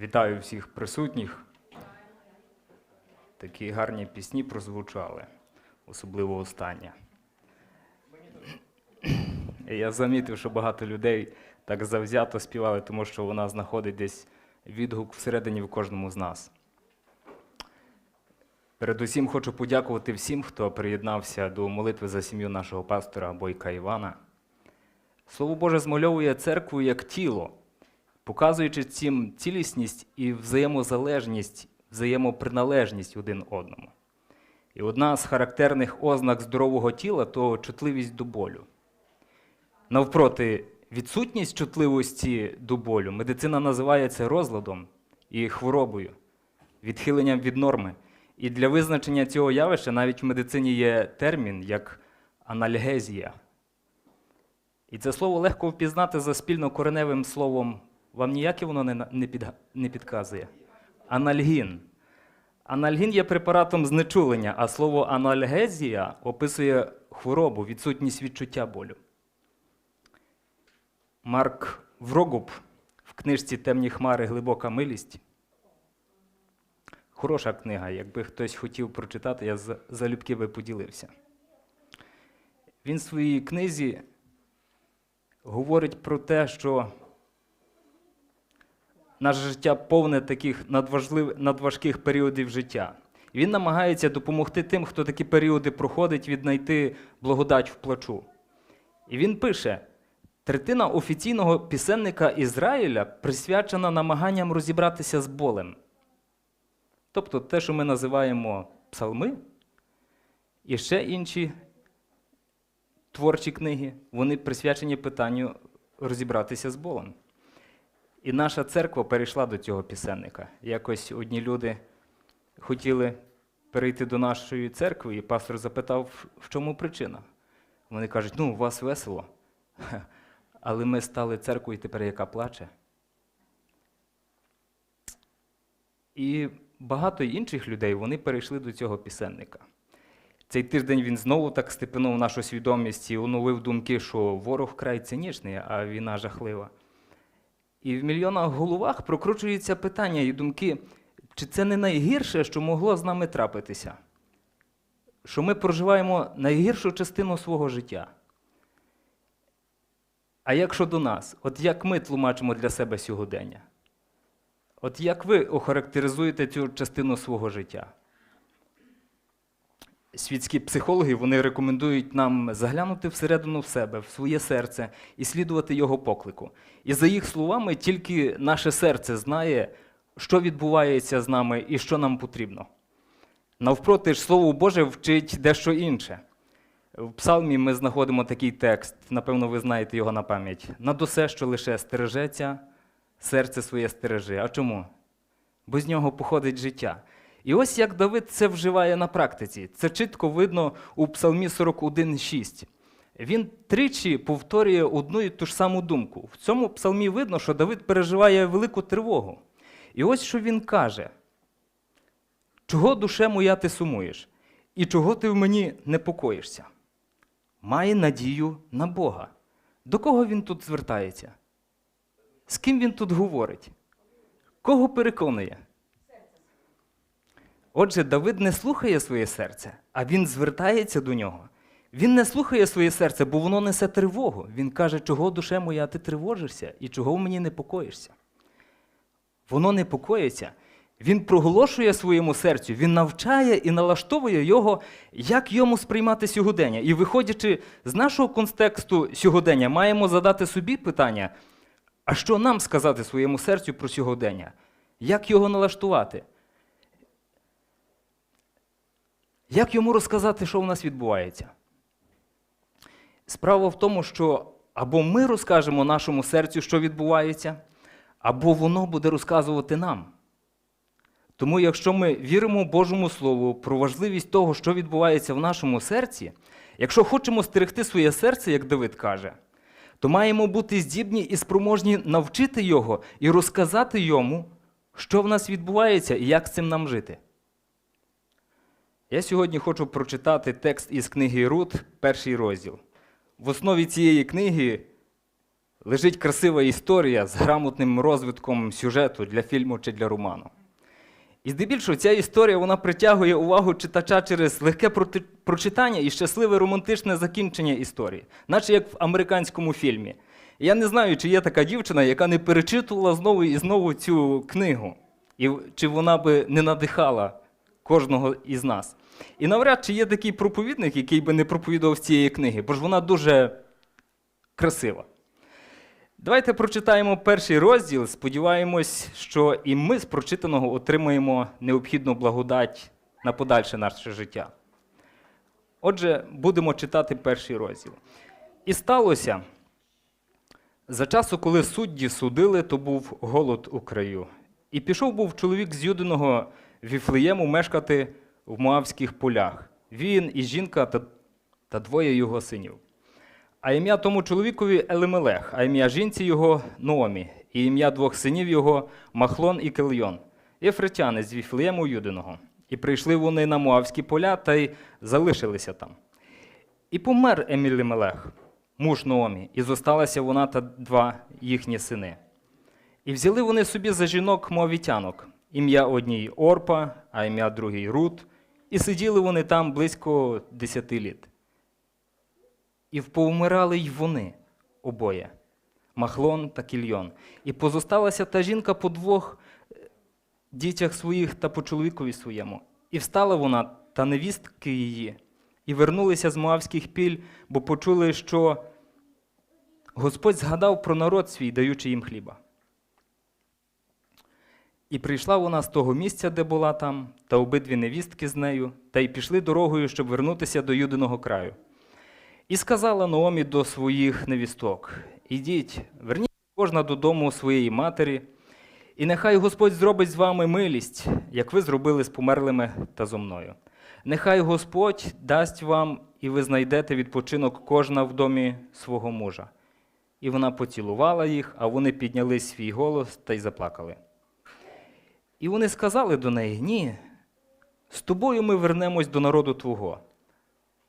Вітаю всіх присутніх. Такі гарні пісні прозвучали, особливо остання. Я замітив, що багато людей так завзято співали, тому що вона знаходить десь відгук всередині в кожному з нас. Передусім хочу подякувати всім, хто приєднався до молитви за сім'ю нашого пастора Бойка Івана. Слово Боже змальовує церкву як тіло, показуючи цим цілісність і взаємозалежність, взаємоприналежність один одному. І одна з характерних ознак здорового тіла то чутливість до болю. Навпроти, відсутність чутливості до болю медицина називає це розладом і хворобою, відхиленням від норми. І для визначення цього явища навіть в медицині є термін як анальгезія. І це слово легко впізнати за спільнокореневим словом. Вам ніяке воно не, не, підга- не підказує? Анальгін. Анальгін є препаратом знечулення, а слово анальгезія описує хворобу, відсутність відчуття болю. Марк Врогуб в книжці Темні хмари глибока милість. Хороша книга, якби хтось хотів прочитати, я залюбки би поділився. Він в своїй книзі говорить про те, що наше життя повне таких надважлив... надважких періодів життя. Він намагається допомогти тим, хто такі періоди проходить, віднайти благодать в плачу. І він пише: третина офіційного пісенника Ізраїля присвячена намаганням розібратися з болем. Тобто те, що ми називаємо псалми, і ще інші творчі книги, вони присвячені питанню розібратися з болем. І наша церква перейшла до цього пісенника. Якось одні люди хотіли перейти до нашої церкви, і пастор запитав, в чому причина. Вони кажуть, ну, у вас весело, але ми стали церквою тепер, яка плаче. І багато інших людей вони перейшли до цього пісенника. Цей тиждень він знову так степенув нашу свідомість і оновив думки, що ворог край цинічний, а війна жахлива. І в мільйонах головах прокручуються питання і думки, чи це не найгірше, що могло з нами трапитися? Що ми проживаємо найгіршу частину свого життя. А як щодо нас? От як ми тлумачимо для себе сьогодення? От як ви охарактеризуєте цю частину свого життя? Світські психологи вони рекомендують нам заглянути всередину в себе, в своє серце і слідувати його поклику. І за їх словами, тільки наше серце знає, що відбувається з нами і що нам потрібно. Навпроти ж Слово Боже вчить дещо інше. В псалмі ми знаходимо такий текст, напевно, ви знаєте його на пам'ять. Над усе, що лише стережеться, серце своє стережи. А чому? Бо з нього походить життя. І ось як Давид це вживає на практиці. Це чітко видно у Псалмі 41,6. Він тричі повторює одну і ту ж саму думку. В цьому псалмі видно, що Давид переживає велику тривогу. І ось що він каже: чого душе моя ти сумуєш, і чого ти в мені непокоїшся? Має надію на Бога. До кого він тут звертається? З ким він тут говорить? Кого переконує? Отже, Давид не слухає своє серце, а він звертається до нього. Він не слухає своє серце, бо воно несе тривогу. Він каже, чого душе моя ти тривожишся і чого мені непокоїшся. Воно непокоїться. Він проголошує своєму серцю, він навчає і налаштовує його, як йому сприймати сьогодення. І виходячи з нашого контексту сьогодення, маємо задати собі питання, а що нам сказати своєму серцю про сьогодення? Як його налаштувати? Як йому розказати, що в нас відбувається? Справа в тому, що або ми розкажемо нашому серцю, що відбувається, або воно буде розказувати нам. Тому, якщо ми віримо Божому Слову про важливість того, що відбувається в нашому серці, якщо хочемо стерегти своє серце, як Давид каже, то маємо бути здібні і спроможні навчити його і розказати йому, що в нас відбувається і як з цим нам жити. Я сьогодні хочу прочитати текст із книги Рут, перший розділ. В основі цієї книги лежить красива історія з грамотним розвитком сюжету для фільму чи для роману. І здебільшого ця історія вона притягує увагу читача через легке прочитання і щасливе романтичне закінчення історії, наче як в американському фільмі. Я не знаю, чи є така дівчина, яка не перечитувала знову і знову цю книгу, і чи вона би не надихала кожного із нас. І навряд чи є такий проповідник, який би не проповідував цієї книги, бо ж вона дуже красива. Давайте прочитаємо перший розділ. Сподіваємось, що і ми з прочитаного отримаємо необхідну благодать на подальше наше життя. Отже, будемо читати перший розділ. І сталося. За часу, коли судді судили, то був голод у краю. І пішов був чоловік з Юдиного Віфлеєму мешкати в Моавських полях. Він і жінка та, та двоє його синів. А ім'я тому чоловікові Елемелех, а ім'я жінці його Номі, і ім'я двох синів його Махлон і Кельйон, єфретяни з Віфлеєму Юдиного. І прийшли вони на Моавські поля та й залишилися там. І помер Емілімелех, муж Наомі, і зосталася вона та два їхні сини. І взяли вони собі за жінок моавітянок, ім'я одній Орпа, а ім'я другій Рут, і сиділи вони там близько десяти літ. І вповмирали й вони обоє Махлон та Кільйон. І позосталася та жінка по двох е, дітях своїх та по чоловікові своєму. І встала вона та невістки її, і вернулися з Моавських піль, бо почули, що Господь згадав про народ свій, даючи їм хліба. І прийшла вона з того місця, де була там, та обидві невістки з нею, та й пішли дорогою, щоб вернутися до Юдиного краю. І сказала Наомі до своїх невісток: Ідіть, верніть кожна додому своєї матері, і нехай Господь зробить з вами милість, як ви зробили з померлими та зо мною. Нехай Господь дасть вам, і ви знайдете відпочинок кожна в домі свого мужа. І вона поцілувала їх, а вони підняли свій голос та й заплакали. І вони сказали до неї: Ні, з тобою ми вернемось до народу твого.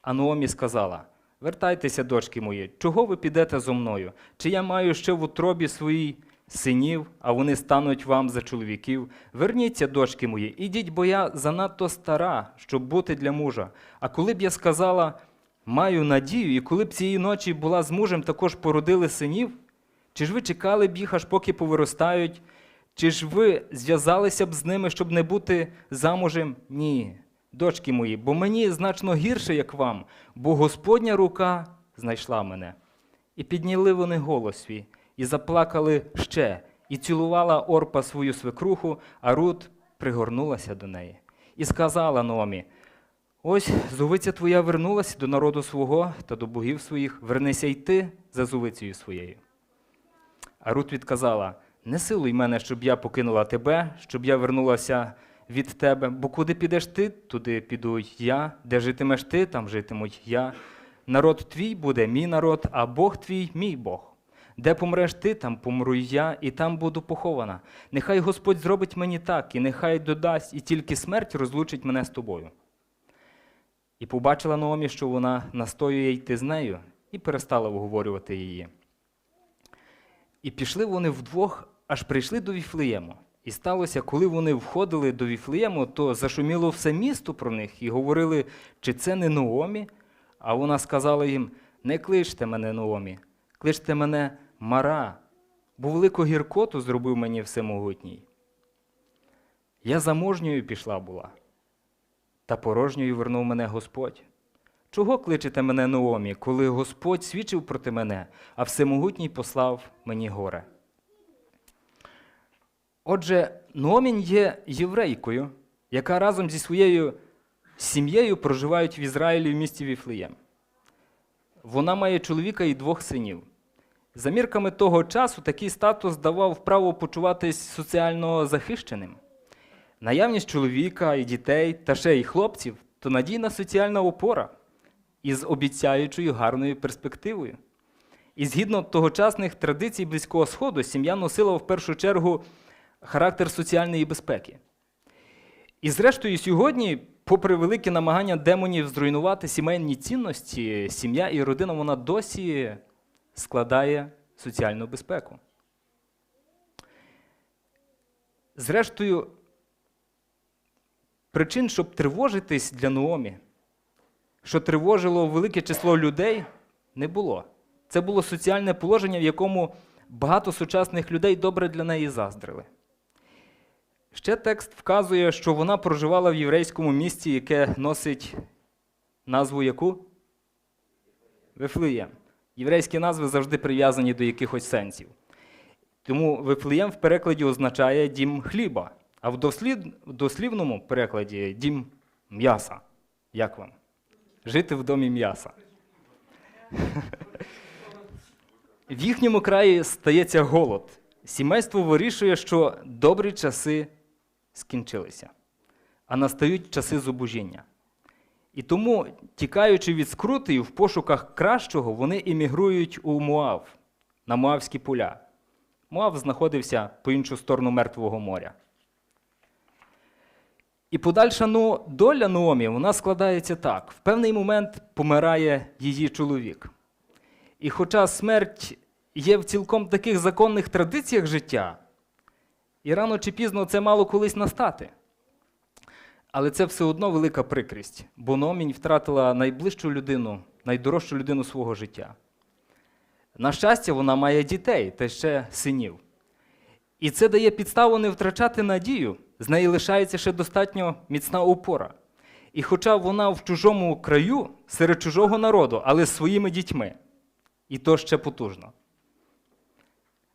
А Наомі сказала: Вертайтеся, дочки мої, чого ви підете зо мною? Чи я маю ще в утробі своїй синів, а вони стануть вам за чоловіків? Верніться, дочки мої, ідіть, бо я занадто стара, щоб бути для мужа. А коли б я сказала, маю надію, і коли б цієї ночі була з мужем, також породили синів? Чи ж ви чекали б їх, аж поки повиростають? Чи ж ви зв'язалися б з ними, щоб не бути замужем? Ні, дочки мої, бо мені значно гірше, як вам, бо Господня рука знайшла мене. І підняли вони голос свій, і заплакали ще, і цілувала Орпа свою свекруху, а Рут пригорнулася до неї. І сказала Номі: Ось зувиця твоя вернулася до народу свого та до богів своїх, вернися й ти за зувицею своєю. А Рут відказала: Не силуй мене, щоб я покинула тебе, щоб я вернулася від тебе, бо куди підеш ти, туди піду я, де житимеш ти, там житиму я. Народ твій буде мій народ, а Бог твій мій Бог. Де помреш ти, там помру я, і там буду похована. Нехай Господь зробить мені так, і нехай додасть, і тільки смерть розлучить мене з тобою. І побачила Наомі, що вона настоює йти з нею, і перестала вговорювати її. І пішли вони вдвох, аж прийшли до Віфлеєму. І сталося, коли вони входили до Віфлеєму, то зашуміло все місто про них і говорили, чи це не Наомі? А вона сказала їм: Не кличте мене Наомі, кличте мене Мара, бо велику гіркоту зробив мені всемогутній. Я заможньою пішла була, та порожньою вернув мене Господь. Чого кличете мене Наомі, коли Господь свідчив проти мене, а всемогутній послав мені горе? Отже, Номін є єврейкою, яка разом зі своєю сім'єю проживають в Ізраїлі в місті Віфлеєм. Вона має чоловіка і двох синів. За мірками того часу такий статус давав право почуватись соціально захищеним. Наявність чоловіка і дітей та ще й хлопців то надійна соціальна опора із обіцяючою гарною перспективою. І згідно тогочасних традицій Близького Сходу, сім'я носила в першу чергу характер соціальної безпеки. І зрештою, сьогодні, попри великі намагання демонів зруйнувати сімейні цінності, сім'я і родина вона досі складає соціальну безпеку. Зрештою, причин, щоб тривожитись для Наомі, що тривожило велике число людей, не було. Це було соціальне положення, в якому багато сучасних людей добре для неї заздрили. Ще текст вказує, що вона проживала в єврейському місті, яке носить назву яку? Вифлеєм. Єврейські назви завжди прив'язані до якихось сенсів. Тому Вифлеєм в перекладі означає дім хліба, а в дослівному перекладі дім м'яса. Як вам? Жити в домі м'яса. В їхньому краї стається голод. Сімейство вирішує, що добрі часи скінчилися, а настають часи зубожіння. І тому, тікаючи від скрути в пошуках кращого, вони іммігрують у Муав, на Муавські поля. Муав знаходився по іншу сторону Мертвого моря. І подальша ну, доля Наомі вона складається так: в певний момент помирає її чоловік. І хоча смерть є в цілком таких законних традиціях життя, і рано чи пізно це мало колись настати. Але це все одно велика прикрість, бо Номінь втратила найближчу людину, найдорожчу людину свого життя. На щастя, вона має дітей та ще синів. І це дає підставу не втрачати надію, з неї лишається ще достатньо міцна опора. І хоча вона в чужому краю, серед чужого народу, але з своїми дітьми, і то ще потужно.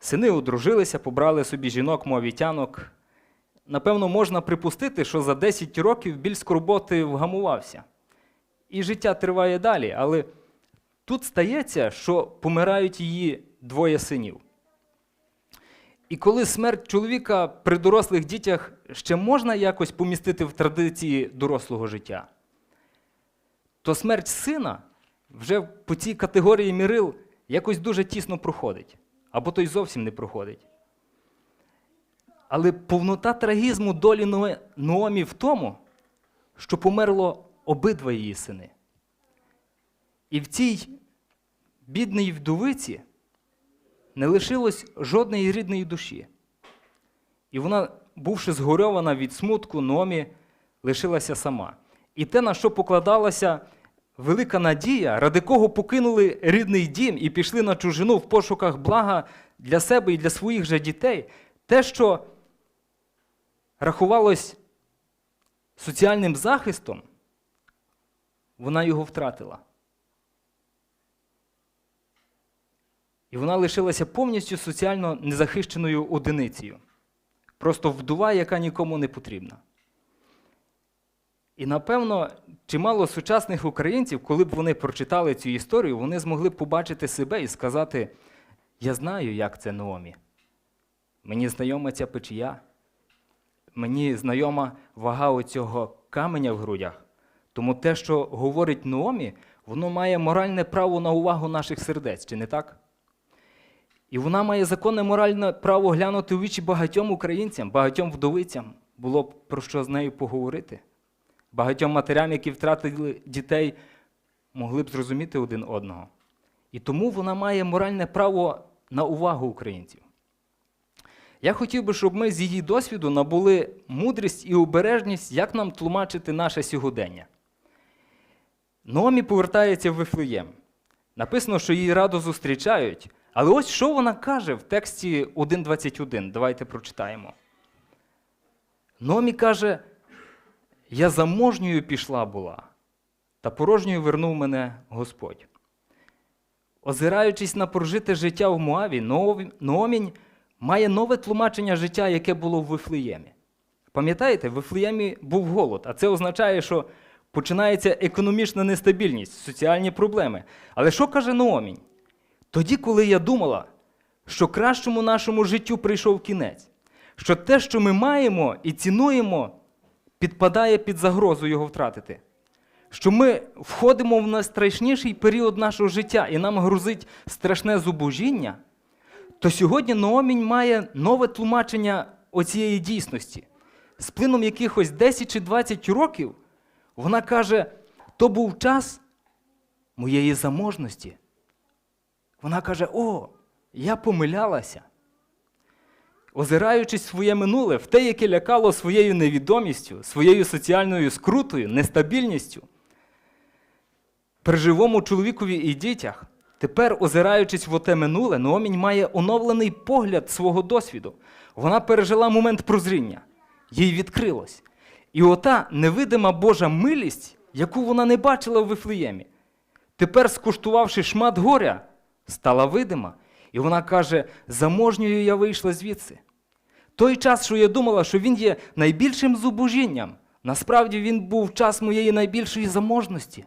Сини одружилися, побрали собі жінок, мовітянок. Напевно, можна припустити, що за 10 років біль скорботи вгамувався. І життя триває далі, але тут стається, що помирають її двоє синів. І коли смерть чоловіка при дорослих дітях ще можна якось помістити в традиції дорослого життя, то смерть сина вже по цій категорії мірил якось дуже тісно проходить, або то й зовсім не проходить. Але повнота трагізму долі Наомі в тому, що померло обидва її сини. І в цій бідній вдовиці не лишилось жодної рідної душі. І вона, бувши згорьована від смутку, Номі лишилася сама. І те, на що покладалася велика надія, ради кого покинули рідний дім і пішли на чужину в пошуках блага для себе і для своїх же дітей, те, що рахувалось соціальним захистом, вона його втратила. І вона лишилася повністю соціально незахищеною одиницею. Просто вдова, яка нікому не потрібна. І напевно, чимало сучасних українців, коли б вони прочитали цю історію, вони змогли б побачити себе і сказати: Я знаю, як це Наомі. Мені знайома ця печія, мені знайома вага оцього каменя в грудях. Тому те, що говорить Наомі, воно має моральне право на увагу наших сердець, чи не так? І вона має законне моральне право глянути у вічі багатьом українцям, багатьом вдовицям. Було б про що з нею поговорити. Багатьом матерям, які втратили дітей, могли б зрозуміти один одного. І тому вона має моральне право на увагу українців. Я хотів би, щоб ми з її досвіду набули мудрість і обережність, як нам тлумачити наше сьогодення. Номі повертається в Вифлеєм. Написано, що її радо зустрічають. Але ось що вона каже в тексті 1.21. Давайте прочитаємо. Номі каже: Я заможньою пішла була, та порожньою вернув мене Господь. Озираючись на прожите життя в Моаві, Ноомінь- має нове тлумачення життя, яке було в Вифлеємі. Пам'ятаєте, в Вифлеємі був голод, а це означає, що починається економічна нестабільність, соціальні проблеми. Але що каже Наомінь? Тоді, коли я думала, що кращому нашому життю прийшов кінець, що те, що ми маємо і цінуємо, підпадає під загрозу його втратити. Що ми входимо в найстрашніший період нашого життя і нам грузить страшне зубожіння, то сьогодні Наомінь має нове тлумачення оцієї дійсності. З плином якихось 10 чи 20 років вона каже: то був час моєї заможності. Вона каже: О, я помилялася. Озираючись в своє минуле, в те, яке лякало своєю невідомістю, своєю соціальною скрутою, нестабільністю, при живому чоловікові і дітях, тепер, озираючись в оте минуле, Наомінь має оновлений погляд свого досвіду. Вона пережила момент прозріння, їй відкрилось. І ота невидима Божа милість, яку вона не бачила в Вифлеємі, тепер, скуштувавши шмат горя, стала видима. І вона каже: заможньою я вийшла звідси. Той час, що я думала, що він є найбільшим зубожінням, насправді він був час моєї найбільшої заможності.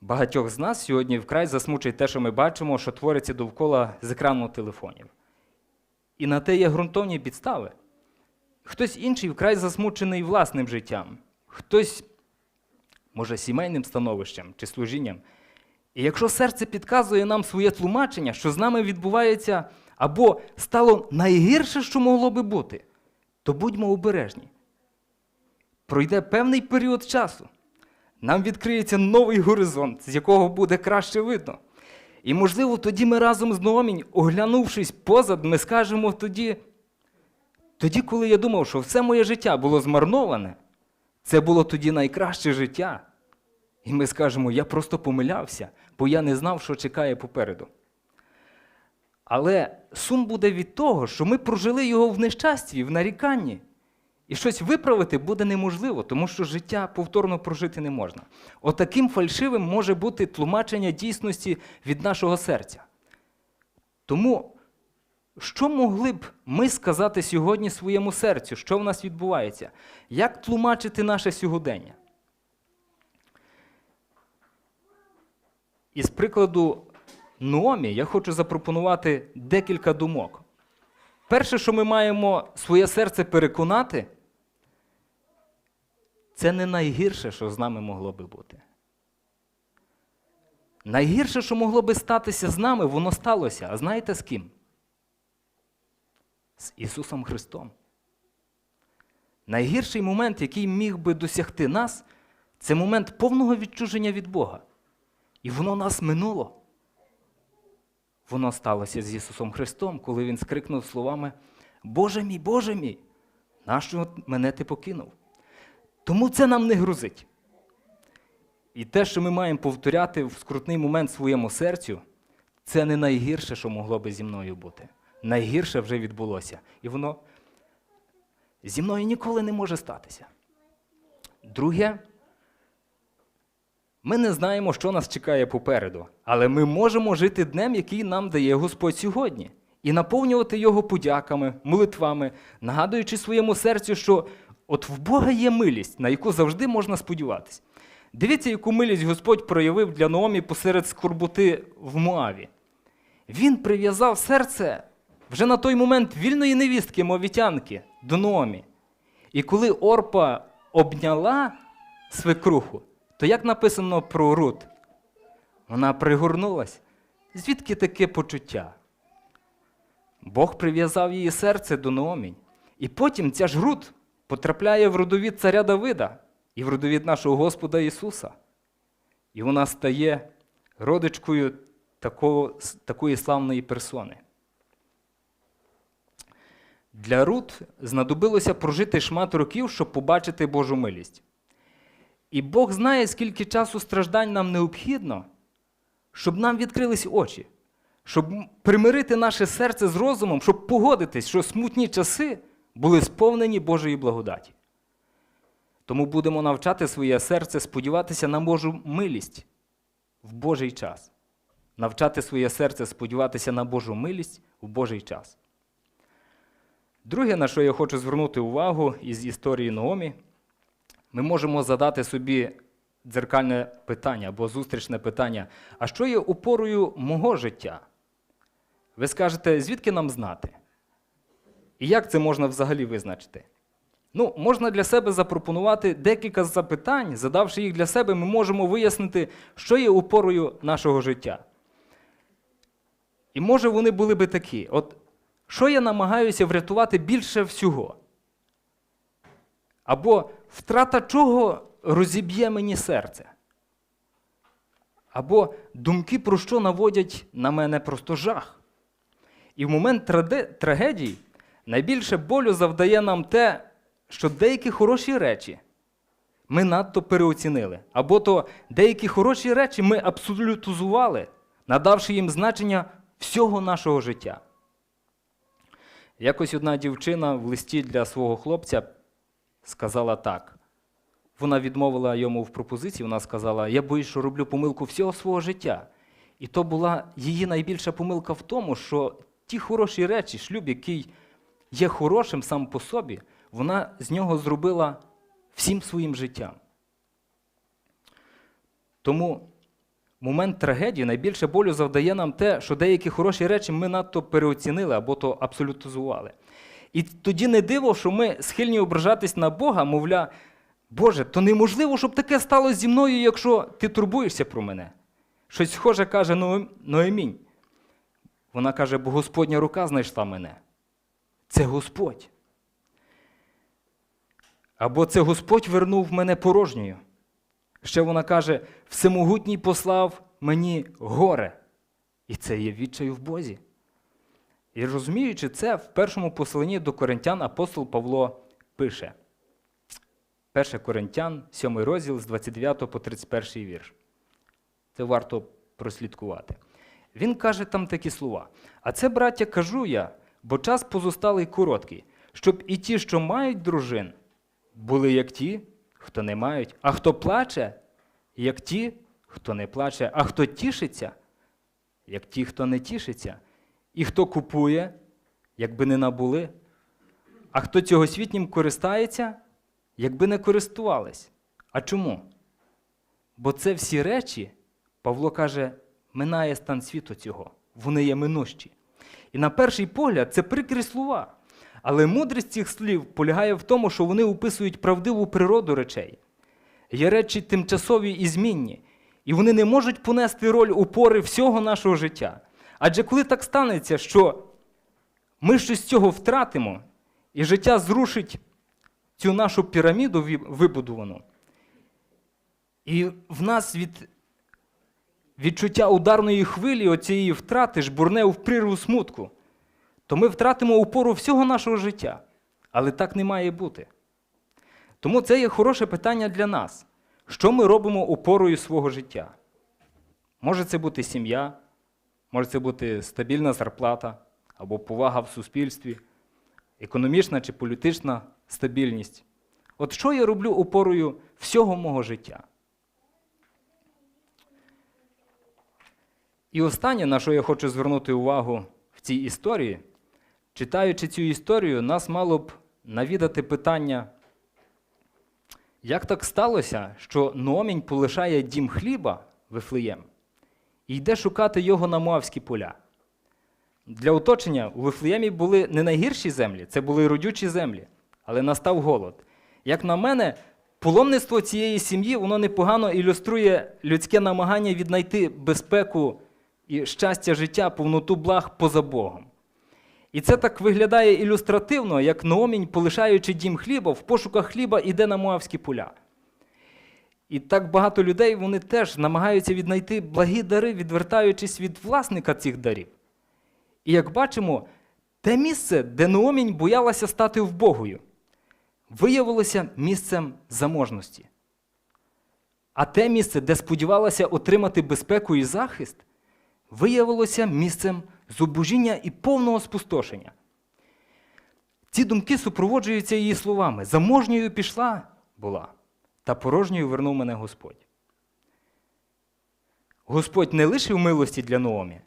Багатьох з нас сьогодні вкрай засмучує те, що ми бачимо, що твориться довкола з екрану телефонів. І на те є ґрунтовні підстави. Хтось інший вкрай засмучений власним життям, хтось, може, сімейним становищем чи служінням. І якщо серце підказує нам своє тлумачення, що з нами відбувається або стало найгірше, що могло би бути, то будьмо обережні. Пройде певний період часу. Нам відкриється новий горизонт, з якого буде краще видно. І, можливо, тоді ми разом з Наомінь, оглянувшись позад, ми скажемо тоді, тоді, коли я думав, що все моє життя було змарноване, це було тоді найкраще життя. І ми скажемо, я просто помилявся, бо я не знав, що чекає попереду. Але сум буде від того, що ми прожили його в нещасті, в наріканні. І щось виправити буде неможливо, тому що життя повторно прожити не можна. Отаким фальшивим може бути тлумачення дійсності від нашого серця. Тому, що могли б ми сказати сьогодні своєму серцю, що в нас відбувається? Як тлумачити наше сьогодення? Із прикладу Номі я хочу запропонувати декілька думок. Перше, що ми маємо своє серце переконати, це не найгірше, що з нами могло би бути. Найгірше, що могло би статися з нами, воно сталося. А знаєте з ким? З Ісусом Христом. Найгірший момент, який міг би досягти нас, це момент повного відчуження від Бога. І воно нас минуло. Воно сталося з Ісусом Христом, коли Він скрикнув словами: Боже мій, Боже мій, нащо мене ти покинув? Тому це нам не грузить. І те, що ми маємо повторяти в скрутний момент своєму серцю, це не найгірше, що могло би зі мною бути. Найгірше вже відбулося. І воно зі мною ніколи не може статися. Друге, ми не знаємо, що нас чекає попереду, але ми можемо жити днем, який нам дає Господь сьогодні, і наповнювати його подяками, молитвами, нагадуючи своєму серцю, що от в Бога є милість, на яку завжди можна сподіватися. Дивіться, яку милість Господь проявив для Наомі посеред скорботи в Моаві. Він прив'язав серце вже на той момент вільної невістки мовітянки до Наомі. І коли Орпа обняла свекруху, то як написано про Рут? Вона пригорнулась. Звідки таке почуття? Бог прив'язав її серце до Наомінь. І потім ця ж Рут потрапляє в родовід царя Давида і в родовід нашого Господа Ісуса. І вона стає родичкою такого, такої славної персони. Для Рут знадобилося прожити шмат років, щоб побачити Божу милість. І Бог знає, скільки часу страждань нам необхідно, щоб нам відкрились очі, щоб примирити наше серце з розумом, щоб погодитись, що смутні часи були сповнені Божої благодаті. Тому будемо навчати своє серце сподіватися на Божу милість в Божий час. Навчати своє серце сподіватися на Божу милість в Божий час. Друге, на що я хочу звернути увагу із історії Наомі, ми можемо задати собі дзеркальне питання або зустрічне питання: а що є опорою мого життя? Ви скажете, звідки нам знати? І як це можна взагалі визначити? Ну, можна для себе запропонувати декілька запитань, задавши їх для себе, ми можемо вияснити, що є опорою нашого життя. І може вони були би такі: от що я намагаюся врятувати більше всього? Або втрата чого розіб'є мені серце? або думки про що наводять на мене просто жах. І в момент трагедій найбільше болю завдає нам те, що деякі хороші речі ми надто переоцінили, або то деякі хороші речі ми абсолютизували, надавши їм значення всього нашого життя. Якось одна дівчина в листі для свого хлопця сказала так. Вона відмовила йому в пропозиції, вона сказала: Я боюсь, що роблю помилку всього свого життя. І то була її найбільша помилка в тому, що ті хороші речі, шлюб, який є хорошим сам по собі, вона з нього зробила всім своїм життям. Тому момент трагедії найбільше болю завдає нам те, що деякі хороші речі ми надто переоцінили або то абсолютизували. І тоді не диво, що ми схильні ображатись на Бога, мовля, Боже, то неможливо, щоб таке сталося зі мною, якщо ти турбуєшся про мене. Щось схоже каже «Ну, Ноемінь. Вона каже, бо Господня рука знайшла мене. Це Господь. Або це Господь вернув мене порожньою. Ще вона каже: Всемогутній послав мені горе. І це є відчай в Бозі. І розуміючи це, в першому посланні до Коринтян апостол Павло пише: 1 Коринтян, 7 розділ з 29 по 31 вірш. Це варто прослідкувати. Він каже там такі слова: А це, браття, кажу я, бо час позосталий короткий, щоб і ті, що мають дружин, були як ті, хто не мають, а хто плаче, як ті, хто не плаче, а хто тішиться, як ті, хто не тішиться, і хто купує, якби не набули, а хто цього світнім користається, якби не користувались. А чому? Бо це всі речі, Павло каже, минає стан світу цього, вони є минущі. І на перший погляд це прикрі слова. Але мудрість цих слів полягає в тому, що вони описують правдиву природу речей. Є речі тимчасові і змінні, і вони не можуть понести роль упори всього нашого життя. Адже коли так станеться, що ми щось з цього втратимо, і життя зрушить цю нашу піраміду вибудовану, і в нас від відчуття ударної хвилі оцієї втрати жбурне в прірву смутку, то ми втратимо опору всього нашого життя. Але так не має бути. Тому це є хороше питання для нас. Що ми робимо опорою свого життя? Може це бути сім'я, може це бути стабільна зарплата або повага в суспільстві, економічна чи політична стабільність. От що я роблю опорою всього мого життя? І останнє, на що я хочу звернути увагу в цій історії, читаючи цю історію, нас мало б навідати питання, як так сталося, що Номінь полишає дім хліба Вифлеєм і йде шукати його на Моавські поля. Для оточення у Вифлеємі були не найгірші землі, це були родючі землі, але настав голод. Як на мене, паломництво цієї сім'ї воно непогано ілюструє людське намагання віднайти безпеку і щастя життя, повноту благ поза Богом. І це так виглядає ілюстративно, як Наомінь, полишаючи дім хліба, в пошуках хліба іде на Моавські поля. І так багато людей вони теж намагаються віднайти благі дари, відвертаючись від власника цих дарів. І як бачимо, те місце, де Наомінь боялася стати вбогою, виявилося місцем заможності. А те місце, де сподівалася отримати безпеку і захист, виявилося місцем зубожіння і повного спустошення. Ці думки супроводжуються її словами: заможньою пішла була, та порожньою вернув мене Господь. Господь не лишив милості для Наомі,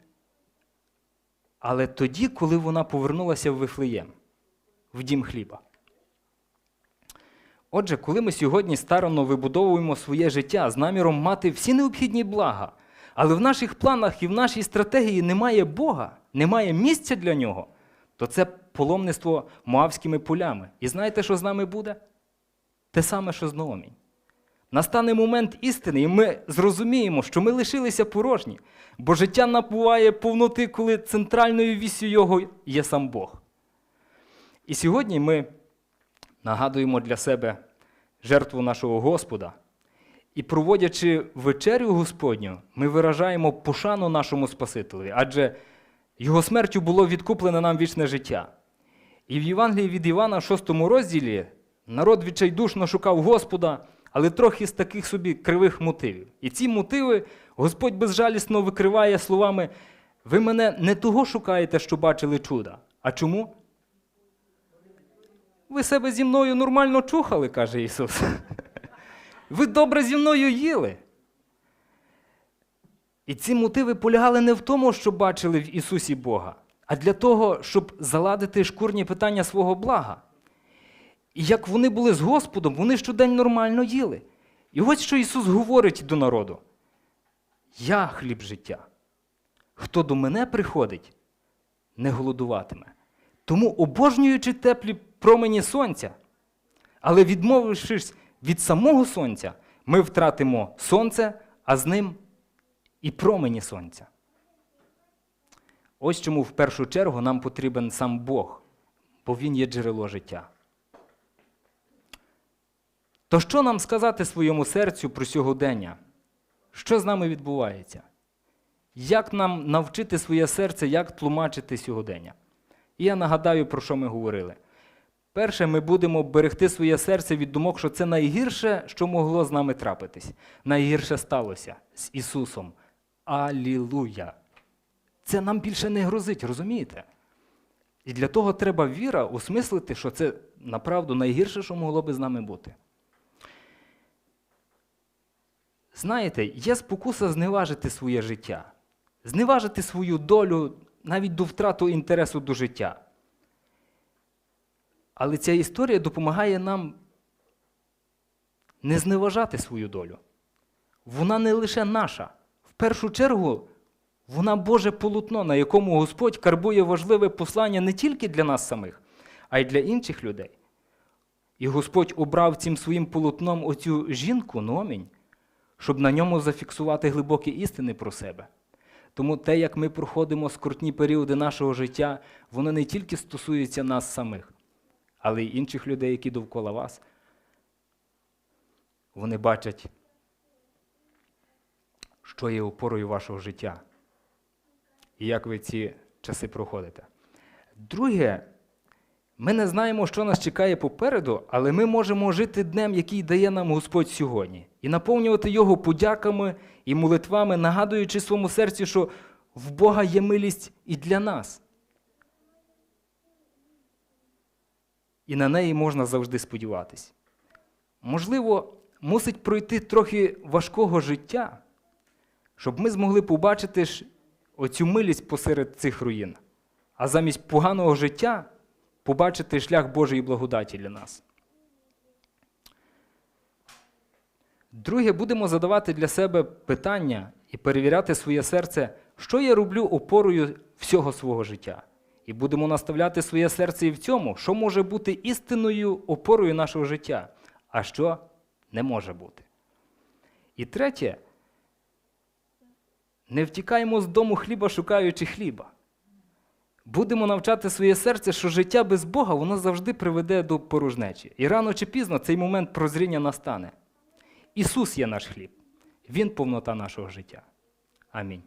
але тоді, коли вона повернулася в Вифлеєм, в дім хліба. Отже, коли ми сьогодні старанно вибудовуємо своє життя з наміром мати всі необхідні блага, але в наших планах і в нашій стратегії немає Бога, немає місця для нього, то це паломництво Моавськими полями. І знаєте, що з нами буде? Те саме, що з Наомінь. Настане момент істини, і ми зрозуміємо, що ми лишилися порожні, бо життя набуває повноти, коли центральною вісю його є сам Бог. І сьогодні ми нагадуємо для себе жертву нашого Господа. І проводячи вечерю Господню, ми виражаємо пошану нашому Спасителеві, адже Його смертю було відкуплене нам вічне життя. І в Євангелії від Івана, 6 розділі, народ відчайдушно шукав Господа, але трохи з таких собі кривих мотивів. І ці мотиви Господь безжалісно викриває словами: ви мене не того шукаєте, що бачили чуда. А чому? Ви себе зі мною нормально чухали, каже Ісус. Ви добре зі мною їли. І ці мотиви полягали не в тому, що бачили в Ісусі Бога, а для того, щоб заладити шкурні питання свого блага. І як вони були з Господом, вони щодень нормально їли. І ось що Ісус говорить до народу: Я хліб життя. Хто до мене приходить, не голодуватиме. Тому, обожнюючи теплі промені сонця, але відмовившись від самого сонця, ми втратимо сонце, а з ним і промені сонця. Ось чому в першу чергу нам потрібен сам Бог, бо Він є джерело життя. То що нам сказати своєму серцю про сьогодення? Що з нами відбувається? Як нам навчити своє серце, як тлумачити сьогодення? І я нагадаю, про що ми говорили. Перше, ми будемо берегти своє серце від думок, що це найгірше, що могло з нами трапитись. Найгірше сталося з Ісусом. Алілуя! Це нам більше не грозить, розумієте? І для того треба віра осмислити, що це направду найгірше, що могло би з нами бути. Знаєте, є спокуса зневажити своє життя, зневажити свою долю навіть до втрату інтересу до життя. Але ця історія допомагає нам не зневажати свою долю. Вона не лише наша. В першу чергу, вона Боже полотно, на якому Господь карбує важливе послання не тільки для нас самих, а й для інших людей. І Господь обрав цим своїм полотном оцю жінку, номінь, щоб на ньому зафіксувати глибокі істини про себе. Тому те, як ми проходимо скрутні періоди нашого життя, воно не тільки стосується нас самих, але й інших людей, які довкола вас. Вони бачать, що є опорою вашого життя і як ви ці часи проходите. Друге, ми не знаємо, що нас чекає попереду, але ми можемо жити днем, який дає нам Господь сьогодні, і наповнювати його подяками і молитвами, нагадуючи своєму серці, що в Бога є милість і для нас. І на неї можна завжди сподіватись. Можливо, мусить пройти трохи важкого життя, щоб ми змогли побачити ж оцю милість посеред цих руїн, а замість поганого життя побачити шлях Божої благодаті для нас. Друге, будемо задавати для себе питання і перевіряти своє серце, що я роблю опорою всього свого життя. І будемо наставляти своє серце і в цьому, що може бути істинною опорою нашого життя, а що не може бути. І третє, не втікаємо з дому хліба, шукаючи хліба. Будемо навчати своє серце, що життя без Бога воно завжди приведе до порожнечі. І рано чи пізно цей момент прозріння настане. Ісус є наш хліб, Він повнота нашого життя. Амінь.